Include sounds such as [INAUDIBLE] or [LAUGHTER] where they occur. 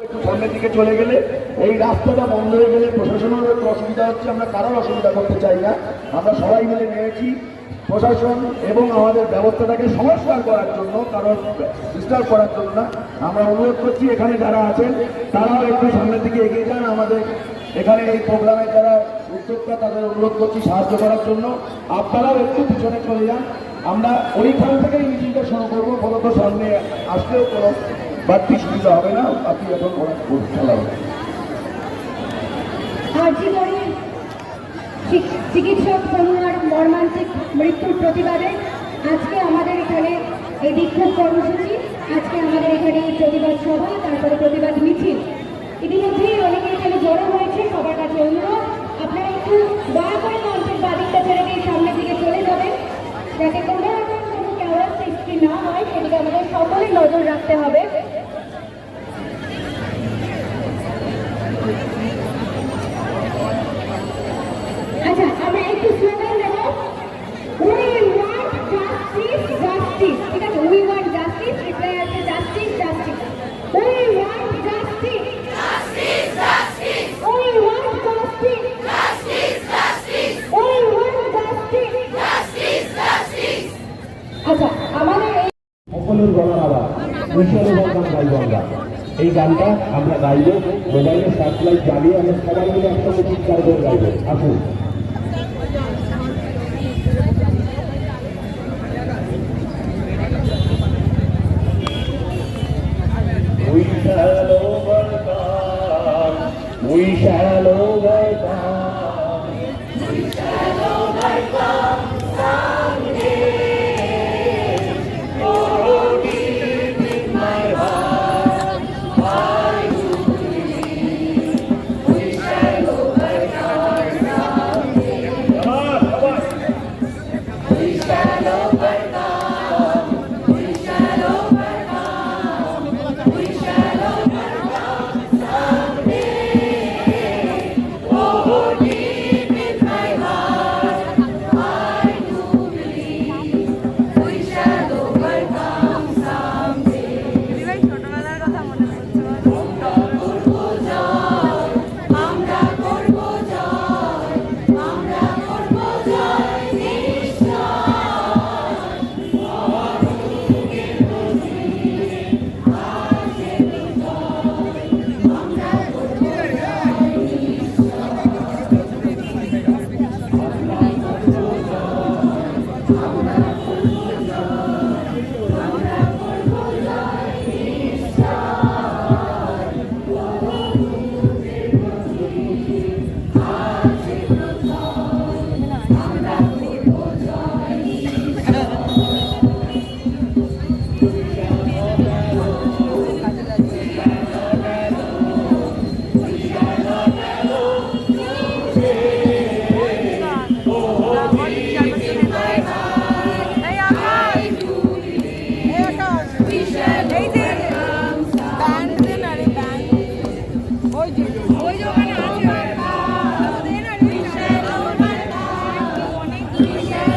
একটু সামনের দিকে চলে গেলে, এই রাস্তাটা বন্ধ হয়ে গেলে প্রশাসনের একটু অসুবিধা হচ্ছে, আমরা কারোর অসুবিধা করতে চাই না। আমরা সবাই মিলে নিয়েছি প্রশাসন এবং আমাদের ব্যবস্থাটাকে সংস্কার করার জন্য কারোর ডিস্টার্ব করার জন্য না। আমরা অনুরোধ করছি, এখানে যারা আছেন, তারাও একটু সামনের দিকে এগিয়ে যান। আমাদের এখানে এই প্রোগ্রামে যারা উদ্যোক্তা, তাদের অনুরোধ করছি সাহায্য করার জন্য। আপনারাও একটু পিছনে চলে যান। আমরা ওইখান থেকেই মিটিংটা শুরু করব, ফলত সামনে আসলেও কোনো বাড়তি সুবিধা হবে না, আপনি এখন ওরা খেলা হবে। চিকিৎসক তনুয়ার মর্মান্তিক মৃত্যুর প্রতিবাদে আজকে আমাদের এখানে এই বিক্ষোভ কর্মসূচি, আজকে আমাদের এখানে এই প্রতিবাদ সভা, তারপরে প্রতিবাদ মিছিল। ইতিমধ্যেই অনেকে এখানে জড়ো হয়েছে, সবার কাছে অনুরোধ, আপনারা একটু দয়া করে মঞ্চের বাদিকটা ছেড়ে দিয়ে সামনের দিকে চলে যাবেন, যাতে কোনো রকম কোনো ক্যাওয়ার সৃষ্টি না হয়, সেদিকে আমাদের সকলের নজর রাখতে হবে। সকলের গলার মিশরে গান গাইব আমরা। এই গানটা আমরা গাইব মোবাইলে সার্চলাইট জ্বালিয়ে আমরা সবাই মিলে একসঙ্গে চিৎকার করে গাইব। আসুন। 兑 [LAUGHS] 现